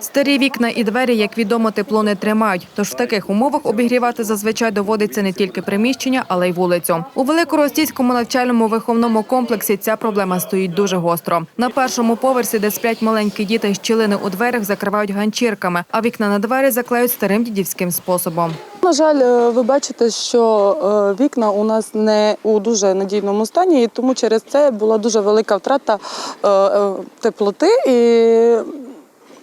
Старі вікна і двері, як відомо, тепло не тримають. Тож в таких умовах обігрівати зазвичай доводиться не тільки приміщення, але й вулицю. У великоростійському навчальному виховному комплексі ця проблема стоїть дуже гостро. На першому поверсі, де сплять маленькі діти, щілини у дверях закривають ганчірками, а вікна на двері заклеють старим дідівським способом. На жаль, е, ви бачите, що е, вікна у нас не у дуже надійному стані, і тому через це була дуже велика втрата е, теплоти. І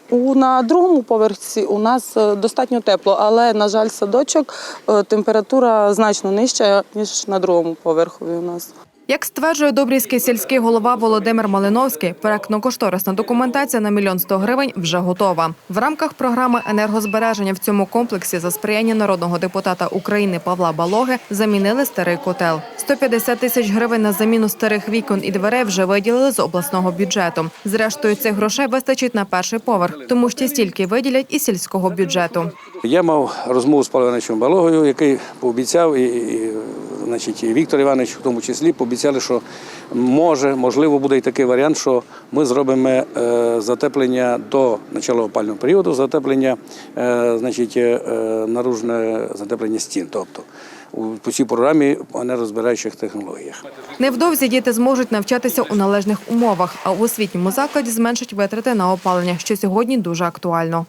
у- на другому поверсі у нас е, достатньо тепло, але, на жаль, садочок е, температура значно нижча, ніж на другому поверхові у нас. Як стверджує Добрівський сільський голова Володимир Малиновський, проектно-кошторисна документація на мільйон сто гривень вже готова. В рамках програми енергозбереження в цьому комплексі за сприяння народного депутата України Павла Балоги замінили старий котел. 150 тисяч гривень на заміну старих вікон і дверей вже виділили з обласного бюджету. Зрештою, цих грошей вистачить на перший поверх, тому ще стільки виділять із сільського бюджету. Я мав розмову з Павлом Балогою, який пообіцяв, і, і, значить, і Віктор Іванович в тому числі пообіцяли, що може, можливо, буде і такий варіант, що ми зробимо е, затеплення до початку опального періоду, затеплення, е, значить, е, наружне затеплення стін. Тобто по цій програмі по енергозбережаючих технологіях. Невдовзі діти зможуть навчатися у належних умовах, а у освітньому закладі зменшать витрати на опалення, що сьогодні дуже актуально.